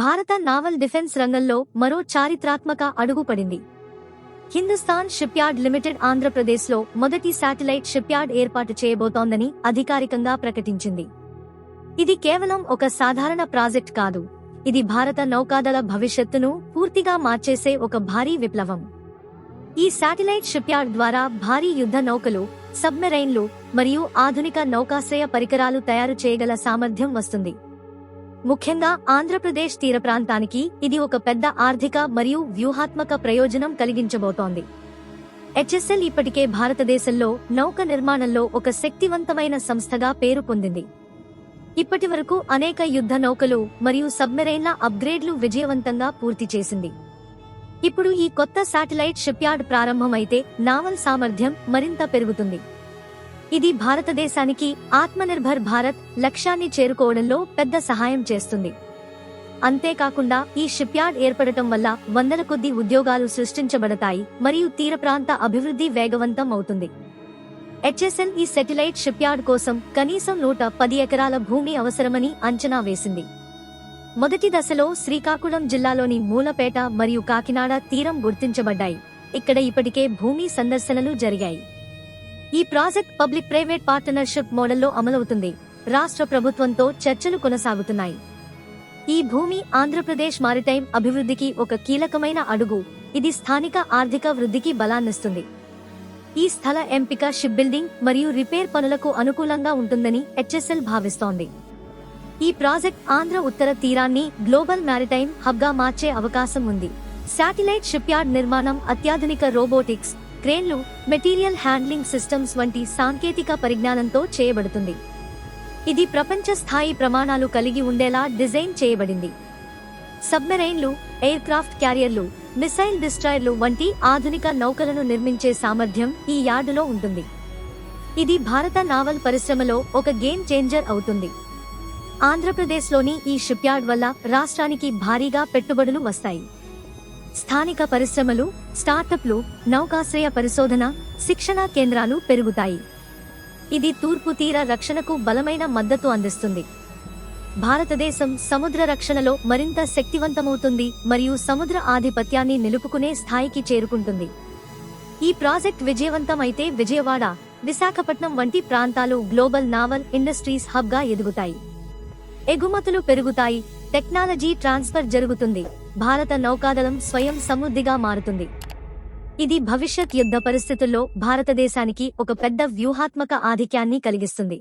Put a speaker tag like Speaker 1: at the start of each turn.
Speaker 1: భారత naval defence రంగంలో మరో చారిత్రాత్మక అడుగుపడింది హిందుస్థాన్ షిప్యార్డ్ లిమిటెడ్ ఆంధ్రప్రదేశ్లో మొదటి శాటిలైట్ షిప్యార్డ్ ఏర్పాటు చేయబోతోందని అధికారికంగా ప్రకటించింది. ఇది కేవలం ఒక సాధారణ ప్రాజెక్ట్ కాదు. ఇది భారత నౌకాదళ భవిష్యత్తును పూర్తిగా మార్చేసే ఒక భారీ విప్లవం. ఈ శాటిలైట్ షిప్యార్డ్ ద్వారా భారీ యుద్ధ నౌకలు సబ్మెరైన్లు మరియు ఆధునిక నౌకాశ్రయ పరికరాలు తయారు చేయగల సామర్థ్యం వస్తుంది. ముఖ్యంగా ఆంధ్రప్రదేశ్ తీర ప్రాంతానికి ఇది ఒక పెద్ద ఆర్థిక మరియు వ్యూహాత్మక ప్రయోజనం కలిగించబోతోంది. హెచ్ఎస్ఎల్ ఇప్పటికే భారతదేశంలో నౌక నిర్మాణంలో ఒక శక్తివంతమైన సంస్థగా పేరు పొందింది. ఇప్పటి వరకు అనేక యుద్ధ నౌకలు మరియు సబ్మెరైన్ల అప్గ్రేడ్లు విజయవంతంగా పూర్తి చేసింది. ఇప్పుడు ఈ కొత్త శాటిలైట్ షిప్యార్డ్ ప్రారంభమైతే నావల్ సామర్థ్యం మరింత పెరుగుతుంది. ఇది భారతదేశానికి ఆత్మనిర్భర్ భారత్ లక్ష్యాన్ని చేరుకోవడంలో పెద్ద సహాయం చేస్తుంది. అంతేకాకుండా ఈ షిప్యార్డ్ ఏర్పడటం వల్ల వందల కొద్ది ఉద్యోగాలు సృష్టించబడతాయి మరియు తీర ప్రాంత అభివృద్ధి వేగవంతం అవుతుంది. హెచ్ఎస్ఎల్ ఈ సెటిలైట్ షిప్యార్డ్ కోసం కనీసం నూట పది ఎకరాల భూమి అవసరమని అంచనా వేసింది. మొదటి దశలో శ్రీకాకుళం జిల్లాలోని మూలపేట మరియు కాకినాడ తీరం గుర్తించబడ్డాయి. ఇక్కడ ఇప్పటికే భూమి సందర్శనలు జరిగాయి. ఈ ప్రాజెక్ట్ పబ్లిక్ ప్రైవేట్ పార్టనర్షిప్ మోడల్లో అమలవుతుంది. రాష్ట్ర ప్రభుత్వంతో చర్చలు కొనసాగుతున్నాయి. ఈ భూమి ఆంధ్రప్రదేశ్ మారిటైమ్ అభివృద్ధికి ఒక కీలకమైన అడుగు. ఇది స్థానిక ఆర్థిక వృద్ధికి బలాన్నిస్తుంది. ఈ స్థల ఎంపిక షిప్ బిల్డింగ్ మరియు రిపేర్ పనులకు అనుకూలంగా ఉంటుందని హెచ్ఎస్ఎల్ భావిస్తోంది. ఈ ప్రాజెక్ట్ ఆంధ్ర ఉత్తర తీరాన్ని గ్లోబల్ మ్యారిటైమ్ హబ్గా మార్చే అవకాశం ఉంది. శాటిలైట్ షిప్ యార్డ్ నిర్మాణం అత్యాధునిక రోబోటిక్స్ క్రేన్లు మెటీరియల్ హ్యాండ్లింగ్ సిస్టమ్స్ వంటి సాంకేతిక పరిజ్ఞానంతో చేయబడుతుంది. ఇది ప్రపంచ స్థాయి ప్రమాణాలు కలిగి ఉండేలా డిజైన్ చేయబడింది. సబ్మెరైన్లు ఎయిర్క్రాఫ్ట్ క్యారియర్లు మిసైల్ డిస్ట్రాయర్లు వంటి ఆధునిక నౌకలను నిర్మించే సామర్థ్యం ఈ యార్డులో ఉంటుంది. ఇది భారత నావల్ పరిశ్రమలో ఒక గేమ్ చేంజర్ అవుతుంది. ఆంధ్రప్రదేశ్లోని ఈ షిప్యార్డ్ వల్ల రాష్ట్రానికి భారీగా పెట్టుబడులు వస్తాయి. స్థానిక పరిశ్రమలు స్టార్టప్లు నౌకాశ్రయ పరిశోధన శిక్షణా కేంద్రాలు పెరుగుతాయి. ఇది తూర్పు తీర రక్షణకు బలమైన మద్దతు అందిస్తుంది. భారతదేశం సముద్ర రక్షణలో మరింత శక్తివంతమవుతుంది మరియు సముద్ర ఆధిపత్యాన్ని నిలుపుకునే స్థాయికి చేరుకుంటుంది. ఈ ప్రాజెక్ట్ విజయవంతమైతే విజయవాడ విశాఖపట్నం వంటి ప్రాంతాలు గ్లోబల్ నావల్ ఇండస్ట్రీస్ హబ్గా ఎదుగుతాయి. ఎగుమతులు పెరుగుతాయి టెక్నాలజీ ట్రాన్స్ఫర్ జరుగుతుంది. భారత నౌకాదళం స్వయం సమృద్ధిగా మారుతుంది. ఇది భవిష్యత్ యుద్ధ పరిస్థితుల్లో భారతదేశానికి ఒక పెద్ద వ్యూహాత్మక ఆధిక్యాన్ని కలిగిస్తుంది.